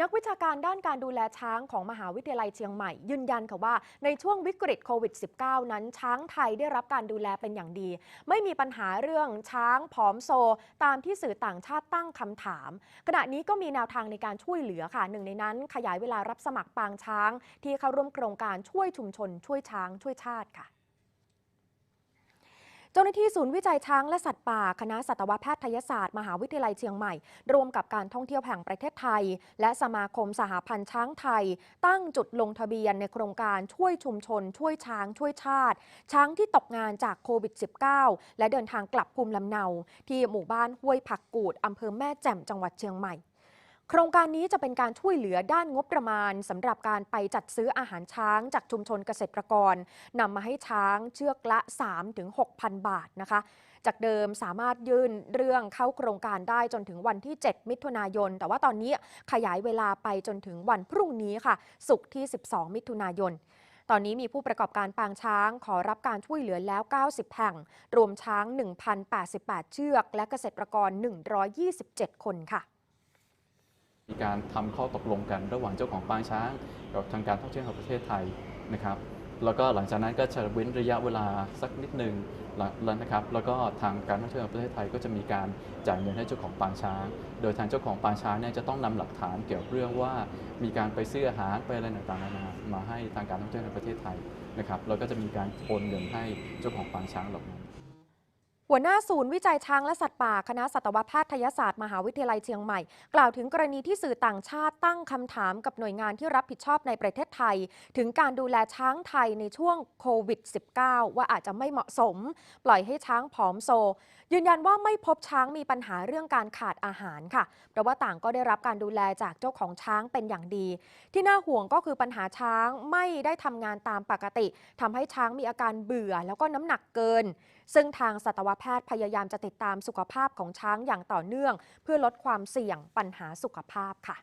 นักวิชาการด้านการดูแลช้างของมหาวิทยาลัยเชียงใหม่ ยืนยันค่ะว่า ในช่วงวิกฤตโควิด -19 นั้น ช้างไทยได้รับการดูแลเป็นอย่างดี ไม่มีปัญหาเรื่องช้างผอมโซ ตามที่สื่อต่างชาติตั้งคำถาม ขณะนี้ก็มีแนวทางในการช่วยเหลือค่ะหนึ่งในนั้น ขยายเวลารับสมัครปางช้าง ที่เข้าร่วมโครงการช่วยชุมชนช่วยช้างช่วยชาติค่ะ เจ้าหน้าที่ศูนย์วิจัยช้างและสัตว์ป่า คณะสัตวแพทยศาสตร์ มหาวิทยาลัยเชียงใหม่ ร่วมกับการท่องเที่ยวแห่งประเทศไทย และสมาคมสหพันธ์ช้างไทย ตั้งจุดลงทะเบียนในโครงการช่วยชุมชน ช่วยช้าง ช่วยชาติ ช้างที่ตกงานจากโควิด -19 และเดินทางกลับภูมิลำเนา ที่หมู่บ้านห้วยผักกูดอำเภอแม่แจ่มจังหวัดเชียงใหม่ โครงการนี้จะเป็นการช่วยเหลือด้านงบประมาณสำหรับการไปจัดซื้ออาหารช้างจากชุมชนเกษตรกรนำมาให้ช้างเชือกละ 3-6,000 บาทนะคะ จากเดิมสามารถยื่นเรื่องเข้าโครงการได้จนถึงวันที่ 7 มิถุนายน แต่ว่าตอนนี้ขยายเวลาไปจนถึงวันพรุ่งนี้ค่ะ ศุกร์ที่ 12 มิถุนายนตอนนี้มีผู้ประกอบการปางช้างขอรับการช่วยเหลือแล้ว 90 แห่ง รวมช้าง 1,088 เชือก และเกษตรกร 127 คนค่ะ มีการทำข้อตกลงกันระหว่างเจ้าของปางช้าง กับทางการท่องเที่ยวแห่งประเทศไทยนะครับ แล้วก็หลังจากนั้นก็จะเว้นระยะเวลาสักนิดหนึ่งแล้วนะครับ แล้วก็ทางการท่องเที่ยวแห่งประเทศไทยก็จะมีการจ่ายเงินให้เจ้าของปางช้าง โดยทางเจ้าของปางช้างเนี่ยจะต้องนำหลักฐานเกี่ยวกับเรื่องว่ามีการไปซื้ออาหารไปอะไรต่างๆนานามาให้ทางการท่องเที่ยวแห่งประเทศไทยนะครับ แล้วก็จะมีการโอนเงินให้เจ้าของปางช้างเหล่านั้น หัวหน้าศูนย์วิจัยช้างและสัตว์ป่า คณะสัตวแพทยศาสตร์มหาวิทยาลัยเชียงใหม่ กล่าวถึงกรณีที่สื่อต่างชาติตั้งคำถามกับหน่วยงานที่รับผิดชอบในประเทศไทย ถึงการดูแลช้างไทยในช่วงโควิด -19 ว่าอาจจะไม่เหมาะสม ปล่อยให้ช้างผอมโซ ยืนยันว่าไม่พบช้างมีปัญหาเรื่องการขาดอาหารค่ะ เพราะว่าต่างก็ได้รับการดูแลจากเจ้าของช้างเป็นอย่างดี ที่น่าห่วงก็คือปัญหาช้างไม่ได้ทำงานตามปกติทำให้ช้างมีอาการเบื่อ แล้วก็น้ำหนักเกิน ซึ่งทางสัตวแพทย์พยายามจะติดตามสุขภาพของช้างอย่างต่อเนื่อง เพื่อลดความเสี่ยงปัญหาสุขภาพค่ะ